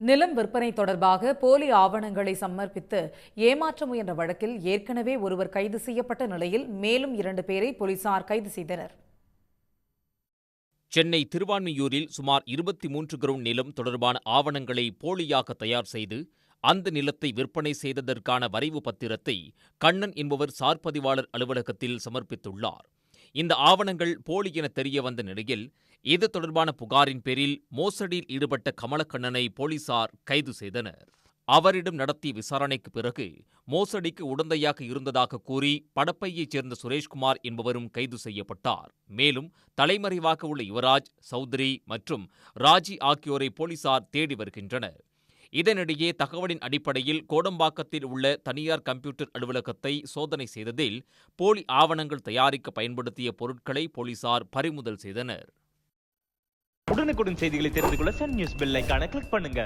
நிலம் விற்பனை தொடர்பாக போலி ஆவணங்களை சமர்ப்பித்து ஏமாற்ற முயன்ற வழக்கில் ஏற்கனவே ஒருவர் கைது செய்யப்பட்ட நிலையில் மேலும் இரண்டு பேரை போலீசார் கைது செய்தனர். சென்னை திருவான்மியூரில் சுமார் இருபத்தி மூன்று கிரவுண்ட் நிலம் தொடர்பான ஆவணங்களை போலியாக தயார் செய்து அந்த நிலத்தை விற்பனை செய்ததற்கான வரைவு பத்திரத்தை கண்ணன் என்பவர் சார்பதிவாளர் அலுவலகத்தில் சமர்ப்பித்துள்ளார். இந்த ஆவணங்கள் போலி என தெரிய வந்த நிலையில் இது தொடர்பான புகாரின் பேரில் மோசடியில் ஈடுபட்ட கமலக்கண்ணனை போலீசார் கைது செய்தனர். அவரிடம் நடத்திய விசாரணைக்கு பிறகு மோசடிக்கு உடந்தையாக இருந்ததாக கூறி படப்பையைச் சேர்ந்த சுரேஷ்குமார் என்பவரும் கைது செய்யப்பட்டார். மேலும் தலைமறைவாக உள்ள யுவராஜ் சௌத்ரி மற்றும் ராஜி ஆகியோரை போலீசார் தேடி வருகின்றனர். இதனிடையே தகவலின் அடிப்படையில் கோடம்பாக்கத்தில் உள்ள தனியார் கம்ப்யூட்டர் அலுவலகத்தை சோதனை செய்ததில் போலி ஆவணங்கள் தயாரிக்க பயன்படுத்திய பொருட்களை போலீசார் பறிமுதல் செய்தனர். உடனுக்குடன் செய்திகளை தெரிந்து கொள்ள சன் நியூஸ் பெல் ஐகானை கிளிக் பண்ணுங்க.